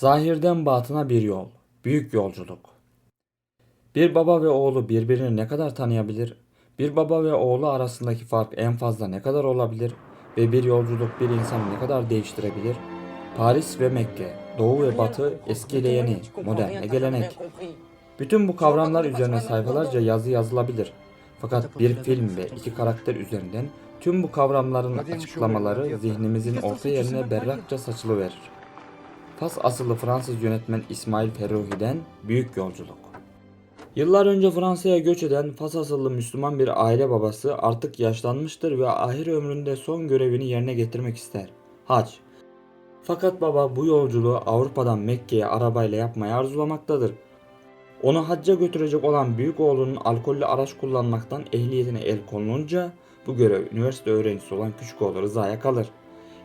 Zahirden batına bir yol. Büyük yolculuk. Bir baba ve oğlu birbirini ne kadar tanıyabilir? Bir baba ve oğlu arasındaki fark en fazla ne kadar olabilir? Ve bir yolculuk bir insanı ne kadar değiştirebilir? Paris ve Mekke, Doğu ve Batı, eski ile yeni, modern ve gelenek. Bütün bu kavramlar üzerine sayfalarca yazı yazılabilir. Fakat bir film ve iki karakter üzerinden tüm bu kavramların açıklamaları zihnimizin orta yerine berrakça saçılıverir. Fas asıllı Fransız yönetmen İsmail Ferruhi'den Büyük Yolculuk. Yıllar önce Fransa'ya göç eden Fas asıllı Müslüman bir aile babası artık yaşlanmıştır ve ahir ömründe son görevini yerine getirmek ister. Hac. Fakat baba bu yolculuğu Avrupa'dan Mekke'ye arabayla yapmayı arzulamaktadır. Onu hacca götürecek olan büyük oğlunun alkollü araç kullanmaktan ehliyetine el konulunca bu görev üniversite öğrencisi olan küçük oğlu Rıza'ya kalır.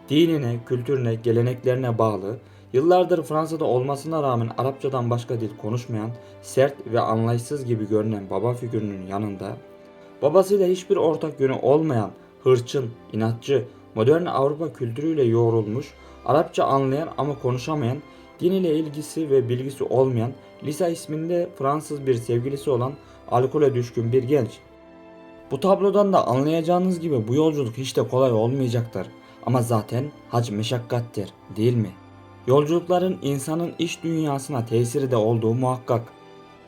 Dinine, kültürüne, geleneklerine bağlı, yıllardır Fransa'da olmasına rağmen Arapçadan başka dil konuşmayan, sert ve anlayışsız gibi görünen baba figürünün yanında, babasıyla hiçbir ortak yönü olmayan, hırçın, inatçı, modern Avrupa kültürüyle yoğrulmuş, Arapça anlayan ama konuşamayan, din ile ilgisi ve bilgisi olmayan, Lisa isminde Fransız bir sevgilisi olan alkole düşkün bir genç. Bu tablodan da anlayacağınız gibi bu yolculuk hiç de kolay olmayacaktır. Ama zaten hac meşakkattir, değil mi? Yolculukların insanın iç dünyasına tesiri de olduğu muhakkak.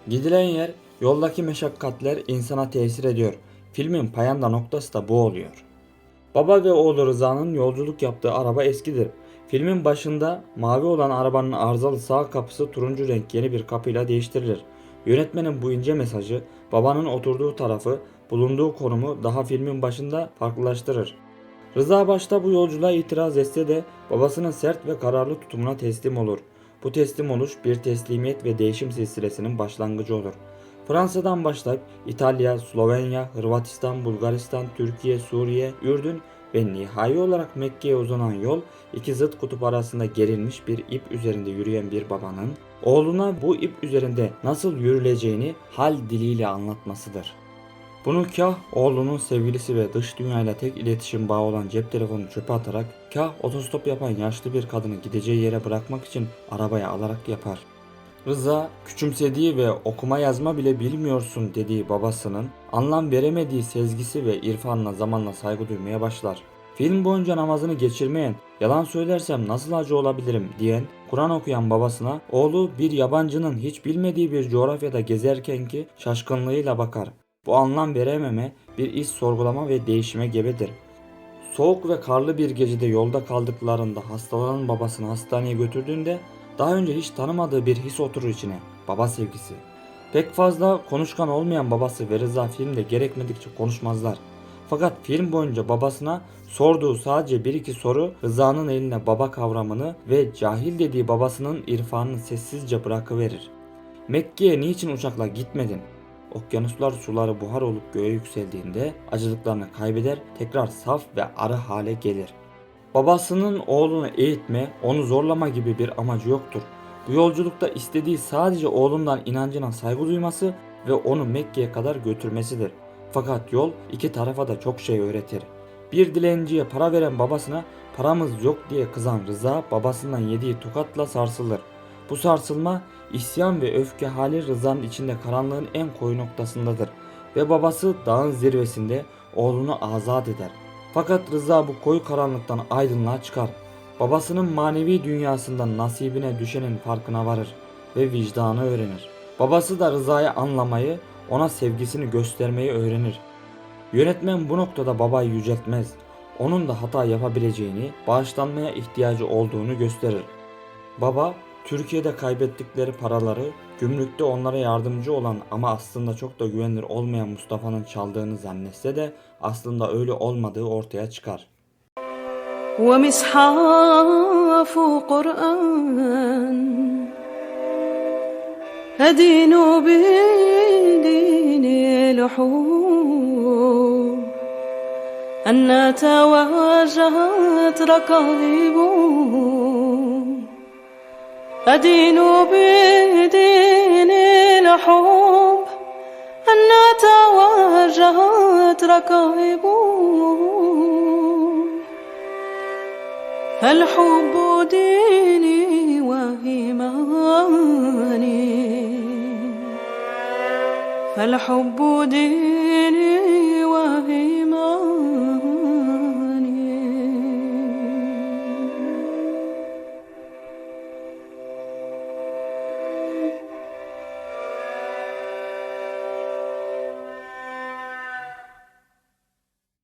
Gidilen yer, yoldaki meşakkatler insana tesir ediyor. Filmin payanda noktası da bu oluyor. Baba ve oğlu Rıza'nın yolculuk yaptığı araba eskidir. Filmin başında mavi olan arabanın arızalı sağ kapısı turuncu renk yeni bir kapıyla değiştirilir. Yönetmenin bu ince mesajı babanın oturduğu tarafı, bulunduğu konumu daha filmin başında farklılaştırır. Rıza başta bu yolculuğa itiraz etse de babasının sert ve kararlı tutumuna teslim olur. Bu teslim oluş bir teslimiyet ve değişim silsilesinin başlangıcı olur. Fransa'dan başlayıp İtalya, Slovenya, Hırvatistan, Bulgaristan, Türkiye, Suriye, Ürdün ve nihai olarak Mekke'ye uzanan yol iki zıt kutup arasında gerilmiş bir ip üzerinde yürüyen bir babanın oğluna bu ip üzerinde nasıl yürüleceğini hal diliyle anlatmasıdır. Bunu kah oğlunun sevgilisi ve dış dünyayla tek iletişim bağı olan cep telefonunu çöpe atarak, kah otostop yapan yaşlı bir kadını gideceği yere bırakmak için arabaya alarak yapar. Rıza küçümsediği ve okuma yazma bile bilmiyorsun dediği babasının anlam veremediği sezgisi ve irfanla zamanla saygı duymaya başlar. Film boyunca namazını geçirmeyen, yalan söylersem nasıl acı olabilirim diyen, Kur'an okuyan babasına oğlu bir yabancının hiç bilmediği bir coğrafyada gezerkenki şaşkınlığıyla bakar. Bu anlam verememe bir iş sorgulama ve değişime gebedir. Soğuk ve karlı bir gecede yolda kaldıklarında hastalanan babasını hastaneye götürdüğünde daha önce hiç tanımadığı bir his oturur içine. Baba sevgisi. Pek fazla konuşkan olmayan babası ve Rıza filmde gerekmedikçe konuşmazlar. Fakat film boyunca babasına sorduğu sadece bir iki soru Rıza'nın eline baba kavramını ve cahil dediği babasının irfanını sessizce bırakıverir. Mekke'ye niçin uçakla gitmedin? Okyanuslar suları buhar olup göğe yükseldiğinde acılıklarını kaybeder, tekrar saf ve arı hale gelir. Babasının oğlunu eğitme, onu zorlama gibi bir amacı yoktur. Bu yolculukta istediği sadece oğlundan inancına saygı duyması ve onu Mekke'ye kadar götürmesidir. Fakat yol iki tarafa da çok şey öğretir. Bir dilenciye para veren babasına paramız yok diye kızan Rıza babasından yediği tokatla sarsılır. Bu sarsılma isyan ve öfke hali Rıza'nın içinde karanlığın en koyu noktasındadır ve babası dağın zirvesinde oğlunu azat eder. Fakat Rıza bu koyu karanlıktan aydınlığa çıkar. Babasının manevi dünyasından nasibine düşenin farkına varır ve vicdanı öğrenir. Babası da Rıza'yı anlamayı, ona sevgisini göstermeyi öğrenir. Yönetmen bu noktada babayı yüceltmez. Onun da hata yapabileceğini, bağışlanmaya ihtiyacı olduğunu gösterir. Baba, Türkiye'de kaybettikleri paraları, gümrükte onlara yardımcı olan ama aslında çok da güvenilir olmayan Mustafa'nın çaldığını zannetse de aslında öyle olmadığı ortaya çıkar. ومصحاف قرآن أدين بدين لحوم أن تواجهت ركائب أدين بدين الحب أن توجهت ركائب الحب ديني وإيماني. فالحب ديني وإيماني.